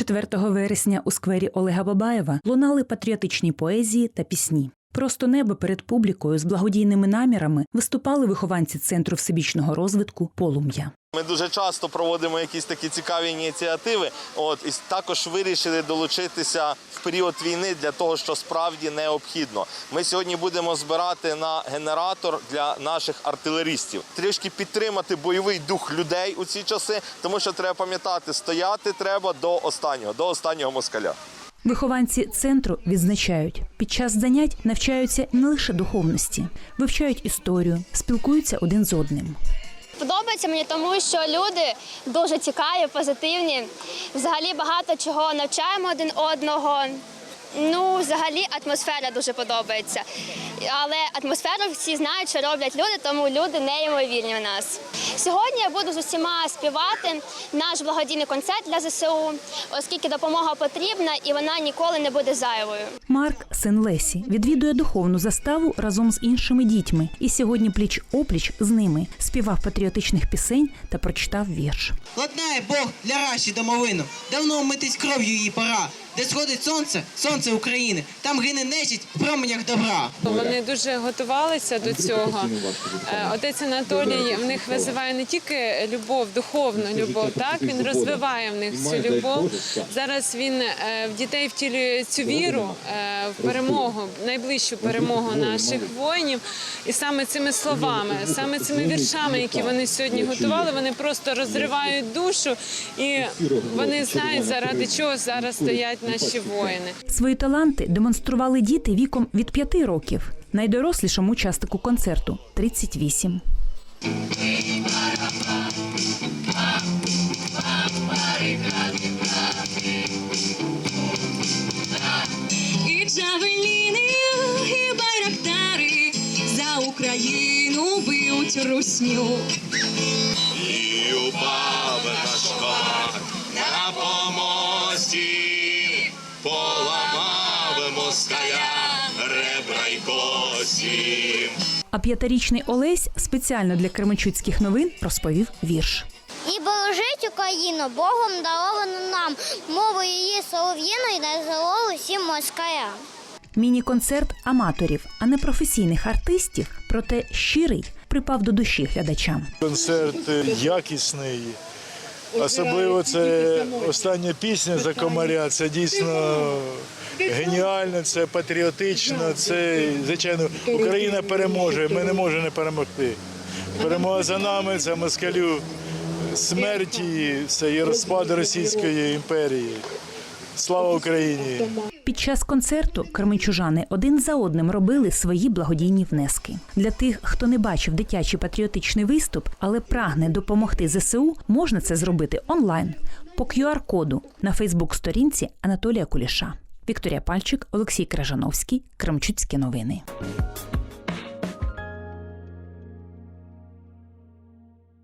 4 вересня у сквері Олега Бабаєва лунали патріотичні поезії та пісні. Просто небо перед публікою з благодійними намірами виступали вихованці центру всебічного розвитку Полум'я. Ми дуже часто проводимо якісь такі цікаві ініціативи. От і також вирішили долучитися в період війни для того, що справді необхідно. Ми сьогодні будемо збирати на генератор для наших артилерістів, трішки підтримати бойовий дух людей у ці часи, тому що треба пам'ятати, стояти треба до останнього, до останнього москаля. Вихованці центру відзначають, під час занять навчаються не лише духовності, вивчають історію, спілкуються один з одним. Подобається мені тому, що люди дуже цікаві, позитивні. Взагалі багато чого навчаємо один одного. Ну, взагалі, атмосфера дуже подобається. Але атмосферу всі знають, що роблять люди, тому люди неймовірні у нас. Сьогодні я буду з усіма співати наш благодійний концерт для ЗСУ, оскільки допомога потрібна і вона ніколи не буде зайвою. Марк, син Лесі, відвідує духовну заставу разом з іншими дітьми і сьогодні пліч опліч з ними співав патріотичних пісень та прочитав вірш. Ладнає Бог для Раші домовину, давно вмитись кров'ю її пора. Де сходить сонце, сонце України, там гине нечисть в променях добра. Вони дуже готувалися до цього. Е, Отець Анатолій в них визиває не тільки любов, духовну любов, так? він розвиває в них цю любов. Зараз він е, в дітей втілює цю віру е, в перемогу, найближчу перемогу наших воїнів. І саме цими словами, саме цими віршами, які вони сьогодні готували, вони просто розривають душу, і вони знають, заради чого зараз стоять наші воїни. Свої таланти демонстрували діти віком від 5 років. Найдорослішому учаснику концерту 38. І джавеліни, і байрактари за Україну б'ють русню. І упав наш на помості, кості. А п'ятирічний Олесь спеціально для Кременчуцьких новин розповів вірш. І бережить Україну, Богом даровану нам, мову її солов'їною не зело усім москалям. Міні-концерт аматорів, а не професійних артистів, проте щирий припав до душі глядачам. Концерт е, якісний. Особливо це остання пісня за комаря. Це дійсно геніально, це патріотично. Це звичайно Україна переможе. Ми не можемо не перемогти. Перемога за нами, це москалю смерті, це і розпад Російської імперії. Слава Україні! Під час концерту кременчужани один за одним робили свої благодійні внески. Для тих, хто не бачив дитячий патріотичний виступ, але прагне допомогти ЗСУ, можна це зробити онлайн по QR-коду на Фейсбук-сторінці Анатолія Куліша. Вікторія Пальчик, Олексій Кражановський, Кремчуцькі новини.